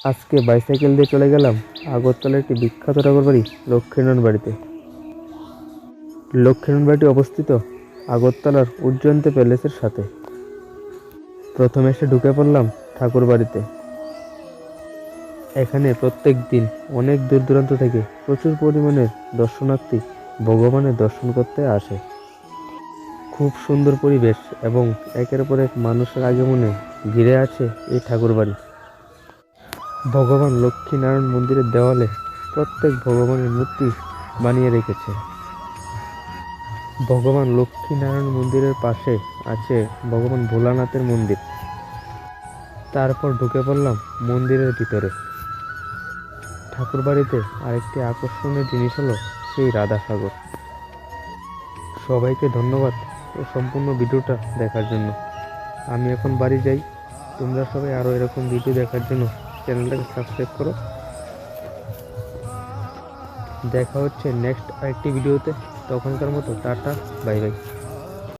আজকে বাইসাইকেল দিয়ে চলে গেলাম আগরতলার একটি বিখ্যাত ঠাকুর বাড়ি লক্ষ্মীনারায়ণ বাড়িতে। লক্ষ্মীনারায়ণ বাড়িটি অবস্থিত আগরতলার উজ্জয়ন্তী প্যালেসের সাথে। প্রথমে এসে ঢুকে পড়লাম ঠাকুর বাড়িতে। এখানে প্রত্যেক দিন অনেক দূর দূরান্ত থেকে প্রচুর পরিমাণে দর্শনার্থী ভগবানের দর্শন করতে আসে। খুব সুন্দর পরিবেশ এবং একের পর এক মানুষের আগমনে ঘিরে আছে এই ঠাকুর বাড়ি। ভগবান লক্ষ্মীনারায়ণ মন্দিরের দেওয়ালে প্রত্যেক ভগবানের মূর্তি বানিয়ে রেখেছে। ভগবান লক্ষ্মীনারায়ণ মন্দিরের পাশে আছে ভগবান ভোলানাথের মন্দির। তারপর ঢুকে পড়লাম মন্দিরের ভিতরে। ঠাকুর বাড়িতে আরেকটি আকর্ষণীয় জিনিস হলো সেই রাধাসাগর। সবাইকে ধন্যবাদ ও সম্পূর্ণ ভিডিওটা দেখার জন্য। আমি এখন বাড়ি যাই। তোমরা সবাই আরও এরকম ভিডিও দেখার জন্য চ্যানেলটাকে সাবস্ক্রাইব করো। দেখা হচ্ছে নেক্সট আরেকটি ভিডিওতে তখনকার মতো টাটা বাই বাই